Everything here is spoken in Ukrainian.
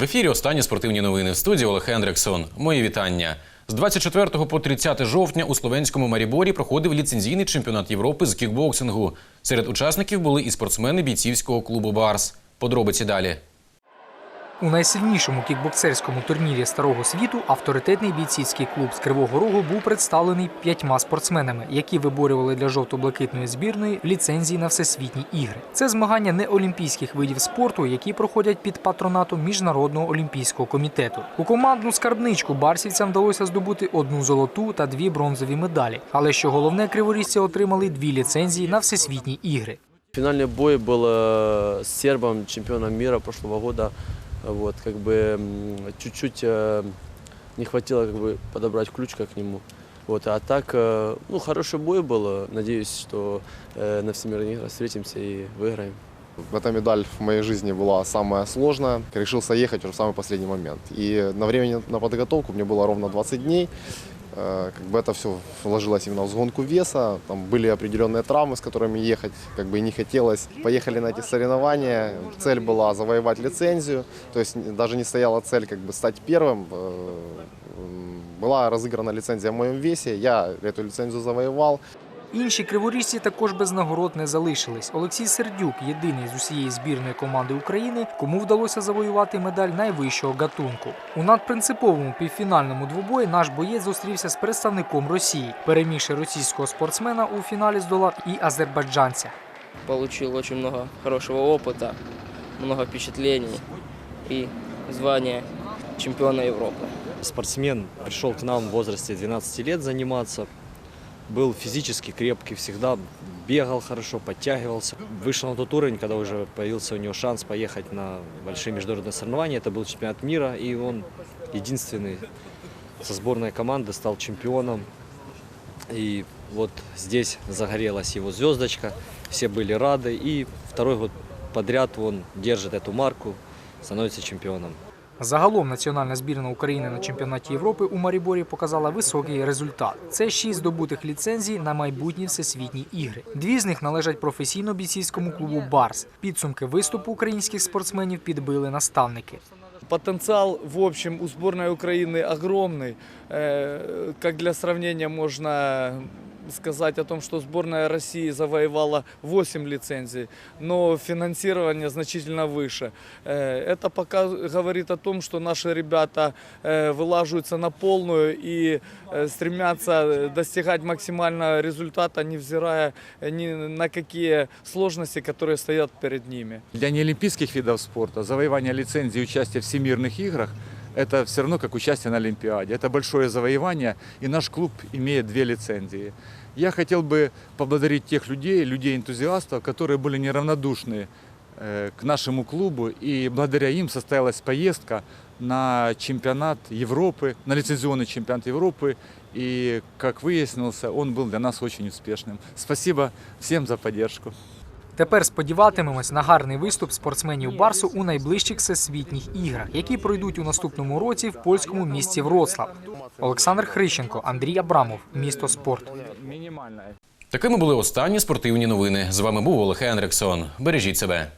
В ефірі останні спортивні новини в студії Олег Хендриксон. Мої вітання. З 24 по 30 жовтня у словенському Маріборі проходив ліцензійний чемпіонат Європи з кікбоксингу. Серед учасників були і спортсмени бійцівського клубу Барс. Подробиці далі. У найсильнішому кікбоксерському турнірі старого світу авторитетний бійцівський клуб з Кривого Рогу був представлений п'ятьма спортсменами, які виборювали для жовто-блакитної збірної ліцензії на всесвітні ігри. Це змагання неолімпійських видів спорту, які проходять під патронатом міжнародного олімпійського комітету. У командну скарбничку барсівцям вдалося здобути одну золоту та дві бронзові медалі. Але що головне, криворізці отримали дві ліцензії на всесвітні ігри. Финальный бой был э, с сербом, чемпионом мира прошлого года. Вот, как бы м, чуть-чуть э, не хватило как бы подобрать ключика к нему. Вот, а так, э, ну, хороший бой был. Надеюсь, что э, на всемирных играх встретимся и выиграем. Эта медаль в моей жизни была самая сложная. Решился ехать уже в самый последний момент. И на времени на подготовку мне было ровно 20 дней. Э, Как бы это все вложилось именно в сгонку веса. Там были определенные травмы, с которыми ехать как бы и не хотелось. Поехали на эти соревнования. Цель была завоевать лицензию. То есть даже не стояла цель как бы стать первым. Э, м, Была разыграна лицензия в моем весе. Я эту лицензию завоевал. Інші криворіжці також без нагород не залишились. Олексій Сердюк єдиний з усієї збірної команди України, кому вдалося завоювати медаль найвищого гатунку. У надпринциповому півфінальному двобої наш боєць зустрівся з представником Росії. Перемігши російського спортсмена у фіналі здолав і азербайджанця. получил очень много хорошего опыта, много впечатлений и звание чемпиона Европы. Спортсмен пришел к нам в возрасте 12 лет заниматься. Был физически крепкий, всегда бегал хорошо, подтягивался. Вышел на тот уровень, когда уже появился у него шанс поехать на большие международные соревнования. Это был чемпионат мира, и он единственный со сборной команды стал чемпионом. И вот здесь загорелась его звездочка, все были рады. И второй год подряд он держит эту марку, становится чемпионом. Загалом національна збірна України на чемпіонаті Європи у Маріборі показала високий результат. Це шість здобутих ліцензій на майбутні всесвітні ігри. Дві з них належать професійно-бійцівському клубу Барс. Підсумки виступу українських спортсменів підбили наставники. Потенциал, в общем, у сборной Украины огромный. Э, Как для сравнения можно сказать о том, что сборная России завоевала 8 лицензий, но финансирование значительно выше. Э, Это пока говорит о том, что наши ребята э, вылаживаются на полную и э, стремятся достигать максимального результата, невзирая ни на какие сложности, которые стоят перед ними. Для неолимпийских видов спорта завоевание лицензии и участие в всемирных играх – это все равно как участие на Олимпиаде. Это большое завоевание, и наш клуб имеет две лицензии. Я хотел бы поблагодарить тех людей, людей-энтузиастов, которые были неравнодушны э, к нашему клубу, и благодаря им состоялась поездка на чемпионат Европы, на лицензионный чемпионат Европы, и, как выяснилось, он был для нас очень успешным. Спасибо всем за поддержку. Тепер сподіватимемось на гарний виступ спортсменів Барсу у найближчих всесвітніх іграх, які пройдуть у наступному році в польському місті Вроцлав. Олександр Хрищенко, Андрій Абрамов, місто спорт. Такими були останні спортивні новини. З вами був Олег Хендриксон. Бережіть себе.